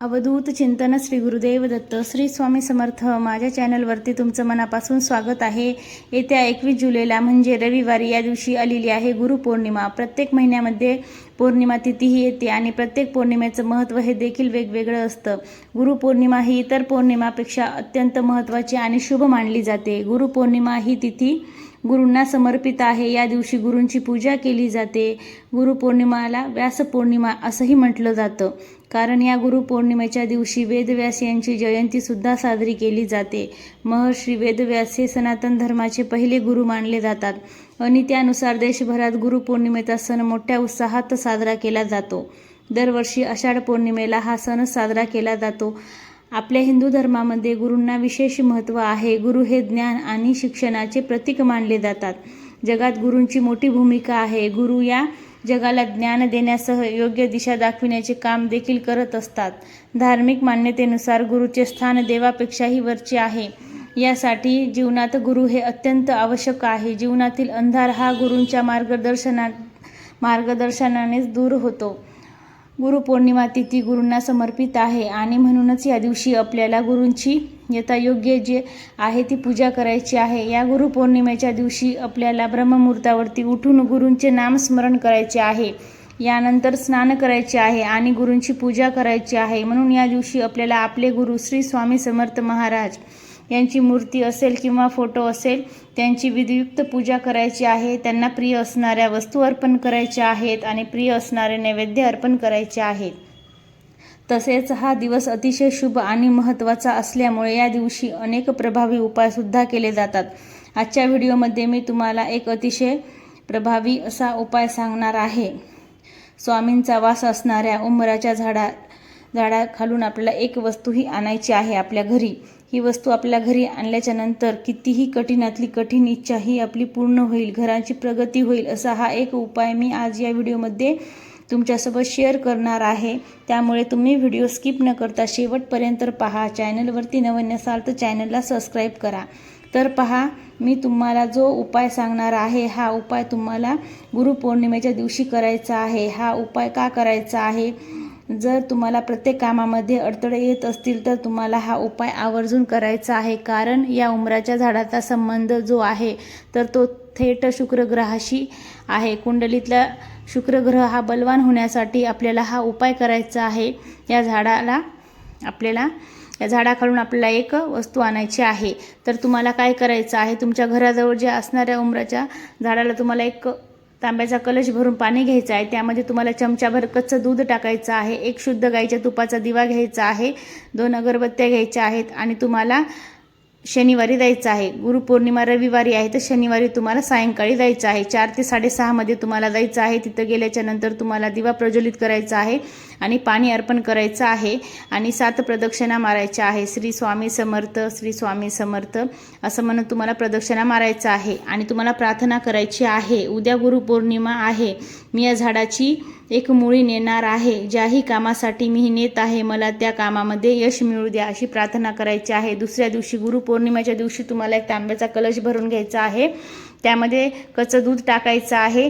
अवधूत चिंतन श्री गुरुदेव दत्त श्री स्वामी समर्थ. माझ्या चॅनलवरती तुमचं मनापासून स्वागत आहे. येत्या एकवीस जुलैला म्हणजे रविवारी या दिवशी आलेली आहे गुरुपौर्णिमा प्रत्येक महिन्यामध्ये पौर्णिमा तिथीही येते आणि प्रत्येक पौर्णिमेचं महत्त्व हे देखील वेगवेगळं असतं. गुरुपौर्णिमा ही इतर पौर्णिमापेक्षा अत्यंत महत्त्वाची आणि शुभ मानली जाते. गुरुपौर्णिमा ही तिथी गुरूंना समर्पित आहे. या दिवशी गुरूंची पूजा केली जाते. गुरुपौर्णिमाला व्यासपौर्णिमा असंही म्हटलं जातं. कारण या गुरुपौर्णिमेच्या दिवशी वेदव्यास यांची जयंतीसुद्धा साजरी केली जाते. महर्षी वेदव्यास हे सनातन धर्माचे पहिले गुरु मानले जातात. आणि त्यानुसार देशभरात गुरुपौर्णिमेचा सण मोठ्या उत्साहात साजरा केला जातो. दरवर्षी आषाढ पौर्णिमेला हा सण साजरा केला जातो. आपल्या हिंदू धर्मामध्ये गुरूंना विशेष महत्त्व आहे. गुरु हे ज्ञान आणि शिक्षणाचे प्रतीक मानले जातात. जगात गुरूंची मोठी भूमिका आहे. गुरु या जगाला ज्ञान देण्यासह योग्य दिशा दाखविण्याचे काम देखील करत असतात. धार्मिक मान्यतेनुसार गुरुचे स्थान देवापेक्षाही वरचे आहे. यासाठी जीवनात गुरु हे अत्यंत आवश्यक आहे. जीवनातील अंधार हा गुरूंच्या मार्गदर्शना मार्गदर्शनानेच दूर होतो. गुरुपौर्णिमा तिथी गुरूंना समर्पित आहे आणि म्हणूनच या दिवशी आपल्याला गुरूंची यथायोग्य जे आहे ती पूजा करायची आहे. या गुरुपौर्णिमेच्या दिवशी आपल्याला ब्रह्ममुहूर्तावरती उठून गुरूंचे नामस्मरण करायचे आहे. यानंतर स्नान करायचे आहे आणि गुरूंची पूजा करायची आहे. म्हणून या दिवशी आपल्याला आपले गुरु श्री स्वामी समर्थ महाराज यांची मूर्ती असेल किंवा फोटो असेल त्यांची विधियुक्त पूजा करायची आहे त्यांना प्रिय असणाऱ्या वस्तू अर्पण करायच्या आहेत आणि प्रिय असणारे नैवेद्य अर्पण करायचे आहेत. तसेच हा दिवस अतिशय शुभ आणि महत्त्वाचा असल्यामुळे या दिवशी अनेक प्रभावी उपायसुद्धा केले जातात. आजच्या व्हिडिओमध्ये मी तुम्हाला एक अतिशय प्रभावी असा उपाय सांगणार आहे. स्वामींचा वास असणाऱ्या उंबराच्या झाडा झाडाखालून आपल्याला एक वस्तू ही आणायची आहे आपल्या घरी. ही वस्तू आपल्या घरी आणल्याच्या नंतर कितीही कठीणातली कठीण इच्छा ही आपली पूर्ण होईल घराची प्रगती होईल असा हा एक उपाय मी आज या व्हिडिओमध्ये तुमच्यासोबत शेअर करणार आहे. त्यामुळे तुम्ही व्हिडिओ स्किप न करता शेवटपर्यंत पहा. चॅनलवरती नवीन असाल तर चॅनलला सबस्क्राईब करा. तर पहा मी तुम्हाला जो उपाय सांगणार आहे हा उपाय तुम्हाला गुरुपौर्णिमेच्या दिवशी करायचा आहे. हा उपाय का करायचा आहे? जर तुम्हाला प्रत्येक कामामध्ये अडथळे येत असतील तर तुम्हाला हा उपाय आवर्जून करायचा आहे. कारण या उमराच्या झाडाचा संबंध जो आहे तर तो थेट शुक्रग्रहाशी आहे. कुंडलीतला शुक्रग्रह हा बलवान होण्यासाठी आपल्याला हा उपाय करायचा आहे. या झाडाला आपल्याला या झाडाखालून आपल्याला एक वस्तू आणायची आहे. तर तुम्हाला काय करायचं आहे? तुमच्या घराजवळ ज्या असणाऱ्या उमराच्या झाडाला तुम्हाला एक तांब्याचा कलश भरून पाणी घ्यायचं आहे. त्यामध्ये तुम्हाला चमचाभर कच्चं दूध टाकायचं आहे. एक शुद्ध गाईच्या तुपाचा दिवा घ्यायचा आहे. दोन अगरबत्त्या घ्यायच्या आहेत आणि तुम्हाला शनिवारी जायचं आहे. गुरुपौर्णिमा रविवारी आहे तर शनिवारी तुम्हाला सायंकाळी जायचं आहे. चार ते साडेसहामध्ये तुम्हाला जायचं आहे. तिथं गेल्याच्यानंतर तुम्हाला दिवा प्रज्वलित करायचा आहे. आणि पाणी अर्पण करायचं आहे. आणि सात प्रदक्षिणा मारायच्या आहे. श्री स्वामी समर्थ श्री स्वामी समर्थ असं म्हणून तुम्हाला प्रदक्षिणा मारायचं आहे. आणि तुम्हाला प्रार्थना करायची आहे. उद्या गुरुपौर्णिमा आहे. मी या झाडाची एक मुळी नेणार आहे. ज्याही कामासाठी मी नेत आहे मला त्या कामामध्ये यश मिळू द्या अशी प्रार्थना करायची आहे. दुसऱ्या दिवशी गुरुपौर्णिमेच्या दिवशी तुम्हाला एक तांब्याचा कलश भरून घ्यायचा आहे. त्यामध्ये कच्चं दूध टाकायचं आहे.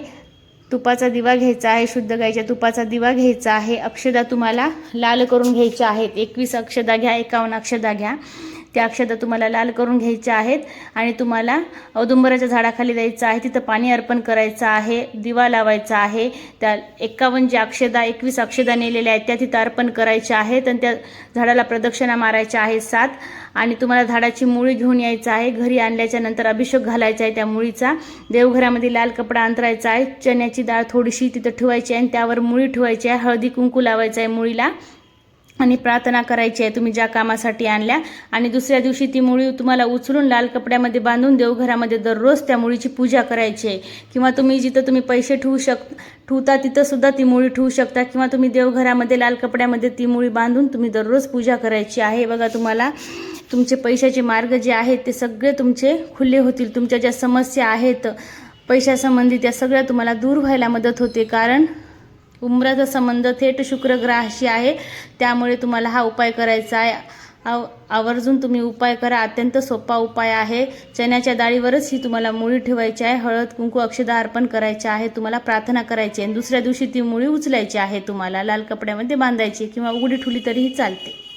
तुपाचा दिवा घ्यायचा आहे शुद्ध गाईच्या तुपाचा दिवा घ्यायचा आहे. अक्षदा तुम्हाला लाल करून घ्यायच्या आहेत. एकवीस अक्षदा घ्या एकावन्न अक्षदा घ्या. त्या अक्षता तुम्हाला लाल करून घ्यायच्या आहेत आणि तुम्हाला औदुंबराच्या झाडाखाली जायचं आहे. तिथं पाणी अर्पण करायचं आहे दिवा लावायचा आहे. त्या एकावन्न ज्या अक्षदा एकवीस अक्षदा नेलेल्या आहेत त्या तिथं अर्पण करायच्या आहेत आणि त्या झाडाला प्रदक्षिणा मारायच्या आहेत सात. आणि तुम्हाला झाडाची मुळी घेऊन यायचं आहे. घरी आणल्याच्या नंतर अभिषेक घालायचा आहे त्या मुळीचा. देवघरामध्ये लाल कपडा अंतरायचा आहे. चण्याची डाळ थोडीशी तिथं ठेवायची आहे आणि त्यावर मुळी ठेवायची आहे. हळदी कुंकू लावायचं आहे मुळीला. आणि प्रार्थना करायची आहे तुम्ही ज्या कामासाठी आणल्या. आणि दुसऱ्या दिवशी ती मुळी तुम्हाला उचलून लाल कपड्यामध्ये बांधून देवघरामध्ये दररोज त्या मुळीची पूजा करायची आहे. किंवा तुम्ही जिथं तुम्ही पैसे ठेवू शक ठेवता तिथंसुद्धा ती मुळी ठेवू शकता. किंवा तुम्ही देवघरामध्ये लाल कपड्यामध्ये ती मुळी बांधून तुम्ही दररोज पूजा करायची आहे. बघा तुम्हाला तुमचे पैशाचे मार्ग जे आहेत ते सगळे तुमचे खुले होतील. तुमच्या ज्या समस्या आहेत पैशासंबंधी त्या सगळ्या तुम्हाला दूर व्हायला मदत होते. कारण उमराचा संबंध थेट शुक्रग्रहाशी आहे. त्यामुळे तुम्हाला हा उपाय करायचा आहे. आव आवर्जून तुम्ही उपाय करा. अत्यंत सोपा उपाय आहे. चण्याच्या डाळीवरच ही तुम्हाला मुळी ठेवायची आहे. हळद कुंकू अक्षदा अर्पण करायचे आहे. तुम्हाला प्रार्थना करायची आहे. आणि दुसऱ्या दिवशी ती मुळी उचलायची आहे तुम्हाला. लाल कपड्यामध्ये बांधायची किंवा उघडी ठुली तरीही चालते.